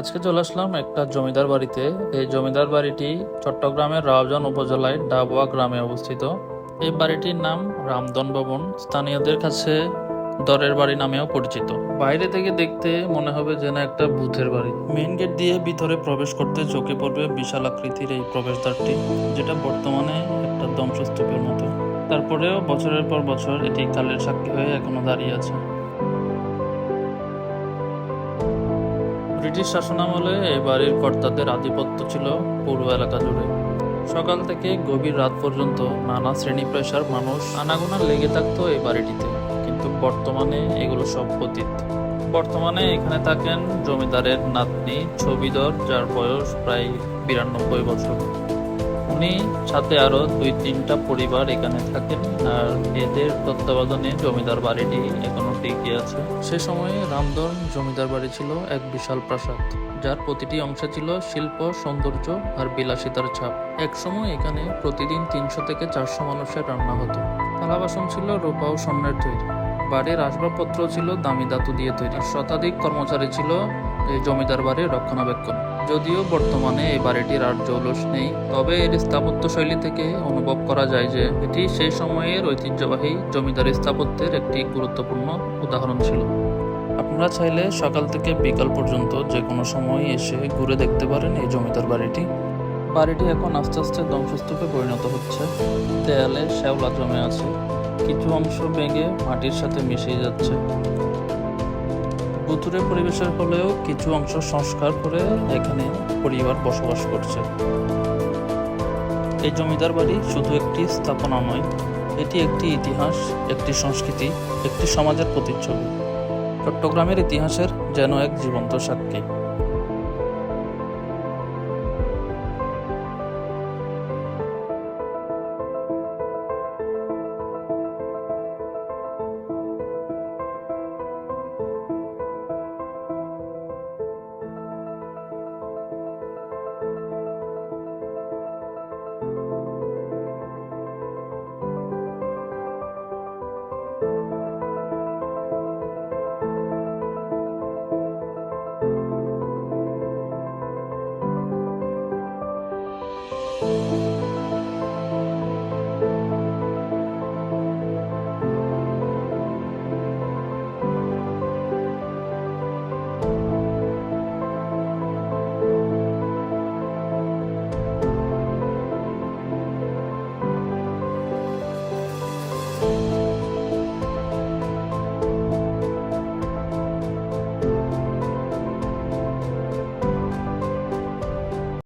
আজকে চলে আসলাম একটা জমিদার বাড়িতে। এই জমিদার বাড়িটি চট্টগ্রামের রাউজান উপজেলায় ডাবুয়া গ্রামে অবস্থিত। এই বাড়িটির নাম রামদন ভবন। স্থানীয়দের কাছে দরের বাড়ি নামেও পরিচিত। বাইরে থেকে দেখতে মনে হবে যেন একটা বুথের বাড়ি। মেইন গেট দিয়ে ভিতরে প্রবেশ করতে চোখে পড়বে বিশাল আকৃতির এই প্রবেশদ্বারটি, যেটা বর্তমানে একটা ধ্বংসস্তূপের মতো। তারপরেও বছরের পর বছর এটি কালের সাক্ষী হয়ে এখনও দাঁড়িয়ে আছে। ব্রিটিশ শাসনামলে এ বাড়ির কর্তাদের আধিপত্য ছিল পুরো এলাকা জুড়ে। সকাল থেকে গভীর রাত পর্যন্ত নানা শ্রেণি পেশার মানুষ আনাগোনা লেগে থাকতো এই বাড়িটিতে, কিন্তু বর্তমানে এগুলো সব পতীত। বর্তমানে এখানে থাকেন জমিদারের নাতনি ছবিদর যার বয়স প্রায় বিরানব্বই বছর। উনি সাথে আরও দুই তিনটা পরিবার এখানে থাকেন, আর এদের তত্ত্বাবধানে জমিদার বাড়িটি এখনও টিকে আছে। সে সময়ে রামদন জমিদার বাড়ি ছিল এক বিশাল প্রাসাদ, যার প্রতিটি অংশে ছিল শিল্প, সৌন্দর্য আর বিলাসিতার ছাপ। একসময় এখানে প্রতিদিন তিনশো থেকে চারশো মানুষের রান্না হতো। থালা বাসন ছিল রূপা ও স্বর্ণের তৈরি। বাড়ির আসবাবপত্র ছিল দামি ধাতু দিয়ে তৈরি। শতাধিক কর্মচারী ছিল এই জমিদার বাড়ির রক্ষণাবেক্ষণ। যদিও বর্তমানে এই বাড়িটির আর জৌলস নেই, তবে এর স্থাপত্য শৈলী থেকে অনুভব করা যায় যে এটি সেই সময়ের ঐতিহ্যবাহী জমিদার স্থাপত্যের একটি গুরুত্বপূর্ণ উদাহরণ ছিল। আপনারা চাইলে সকাল থেকে বিকাল পর্যন্ত যে কোনো সময় এসে ঘুরে দেখতে পারেন এই জমিদার বাড়িটি। বাড়িটি এখন আস্তে আস্তে ধ্বংসস্তূপে পরিণত হচ্ছে। দেয়ালে শ্যাওলা জমে আছে। কিছু অংশ ভেঙে মাটির সাথে মিশে যাচ্ছে। ভুতুরে পরিবেশের হলেও কিছু অংশ সংস্কার করে এখানে পরিবার বসবাস করছে। এই জমিদার বাড়ি শুধু একটি স্থাপনা নয়, এটি একটি ইতিহাস, একটি সংস্কৃতি, একটি সমাজের প্রতিচ্ছবি। চট্টগ্রামের ইতিহাসের যেন এক জীবন্ত সাক্ষী।